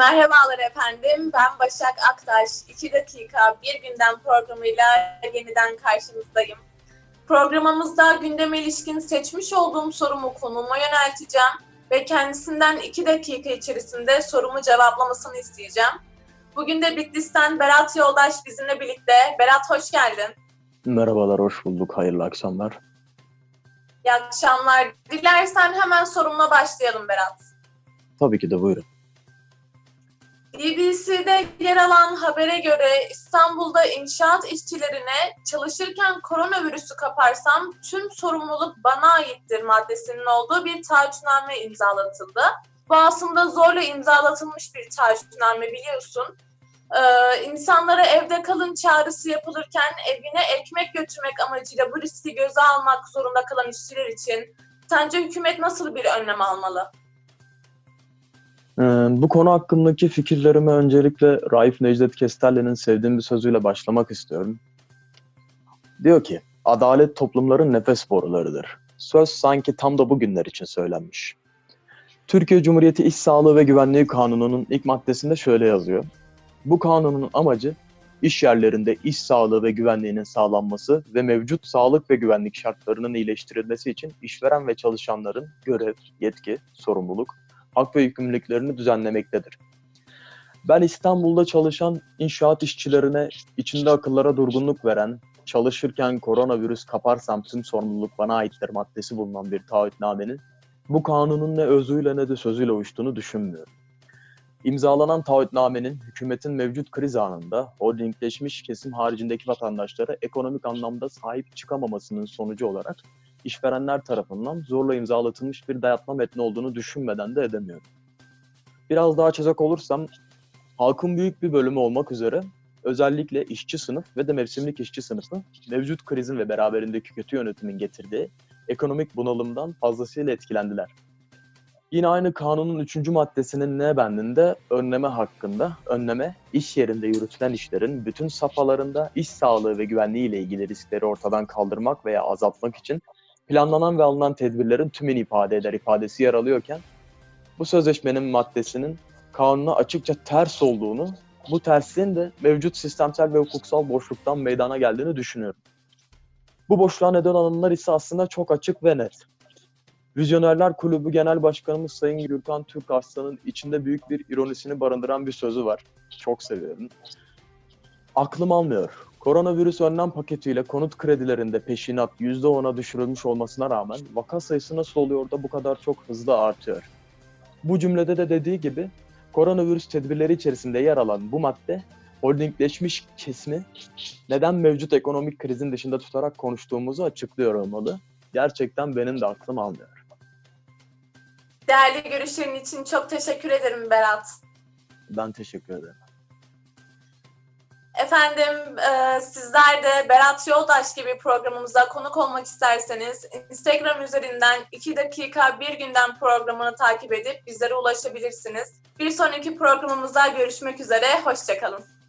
Merhabalar efendim. Ben Başak Aktaş. 2 dakika bir gündem programıyla yeniden karşınızdayım. Programımızda gündeme ilişkin seçmiş olduğum sorumu konuma yönelteceğim ve kendisinden 2 dakika içerisinde sorumu cevaplamasını isteyeceğim. Bugün de Bitlis'ten Berat Yoldaş bizimle birlikte. Berat hoş geldin. Merhabalar, hoş bulduk. Hayırlı akşamlar. İyi akşamlar. Dilersen hemen sorumla başlayalım Berat. Tabii ki de buyurun. BBC'de yer alan habere göre İstanbul'da inşaat işçilerine çalışırken koronavirüsü kaparsam tüm sorumluluk bana aittir maddesinin olduğu bir taahhütname imzalatıldı. Bu aslında zorla imzalatılmış bir taahhütname biliyorsun. Ee, insanlara evde kalın çağrısı yapılırken evine ekmek götürmek amacıyla bu riski göze almak zorunda kalan işçiler için sence hükümet nasıl bir önlem almalı? Ee, bu konu hakkındaki fikirlerime öncelikle Raif Necdet Kesterle'nin sevdiğim bir sözüyle başlamak istiyorum. Diyor ki, adalet toplumların nefes borularıdır. Söz sanki tam da bugünler için söylenmiş. Türkiye Cumhuriyeti İş Sağlığı ve Güvenliği Kanunu'nun ilk maddesinde şöyle yazıyor. Bu kanunun amacı iş yerlerinde iş sağlığı ve güvenliğinin sağlanması ve mevcut sağlık ve güvenlik şartlarının iyileştirilmesi için işveren ve çalışanların görev, yetki, sorumluluk, hak ve yükümlülüklerini düzenlemektedir. Ben İstanbul'da çalışan inşaat işçilerine içinde akıllara durgunluk veren, çalışırken koronavirüs kaparsam tüm sorumluluk bana aittir maddesi bulunan bir taahhütnamenin bu kanunun ne özüyle ne de sözüyle uyuştuğunu düşünmüyorum. İmzalanan taahhütnamenin hükümetin mevcut kriz anında holdingleşmiş kesim haricindeki vatandaşlara ekonomik anlamda sahip çıkamamasının sonucu olarak işverenler tarafından zorla imzalatılmış bir dayatma metni olduğunu düşünmeden de edemiyorum. Biraz daha açacak olursam, halkın büyük bir bölümü olmak üzere özellikle işçi sınıf ve de mevsimlik işçi sınıfı mevcut krizin ve beraberindeki kötü yönetimin getirdiği ekonomik bunalımdan fazlasıyla etkilendiler. Yine aynı kanunun üçüncü maddesinin ne bendinde önleme hakkında, önleme iş yerinde yürütülen işlerin bütün safhalarında iş sağlığı ve güvenliği ile ilgili riskleri ortadan kaldırmak veya azaltmak için planlanan ve alınan tedbirlerin tümünü ifade eder ifadesi yer alıyorken, bu sözleşmenin maddesinin kanuna açıkça ters olduğunu, bu tersliğin de mevcut sistemsel ve hukuksal boşluktan meydana geldiğini düşünüyorum. Bu boşluğa neden olanlar ise aslında çok açık ve net. Vizyonerler Kulübü Genel Başkanımız Sayın Gürkan Türk içinde büyük bir ironisini barındıran bir sözü var. Çok seviyorum. Aklım almıyor. Koronavirüs önlem paketiyle konut kredilerinde peşinat %10'a düşürülmüş olmasına rağmen vaka sayısı nasıl oluyor da bu kadar çok hızlı artıyor? Bu cümlede de dediği gibi koronavirüs tedbirleri içerisinde yer alan bu madde holdingleşmiş kesimi neden mevcut ekonomik krizin dışında tutarak konuştuğumuzu açıklıyor olmalı. Gerçekten benim de aklım almıyor. Değerli görüşlerin için çok teşekkür ederim Berat. Ben teşekkür ederim. Efendim e, sizler de Berat Yoldaş gibi programımıza konuk olmak isterseniz Instagram üzerinden 2 dakika bir günden programını takip edip bizlere ulaşabilirsiniz. Bir sonraki programımızda görüşmek üzere, hoşçakalın.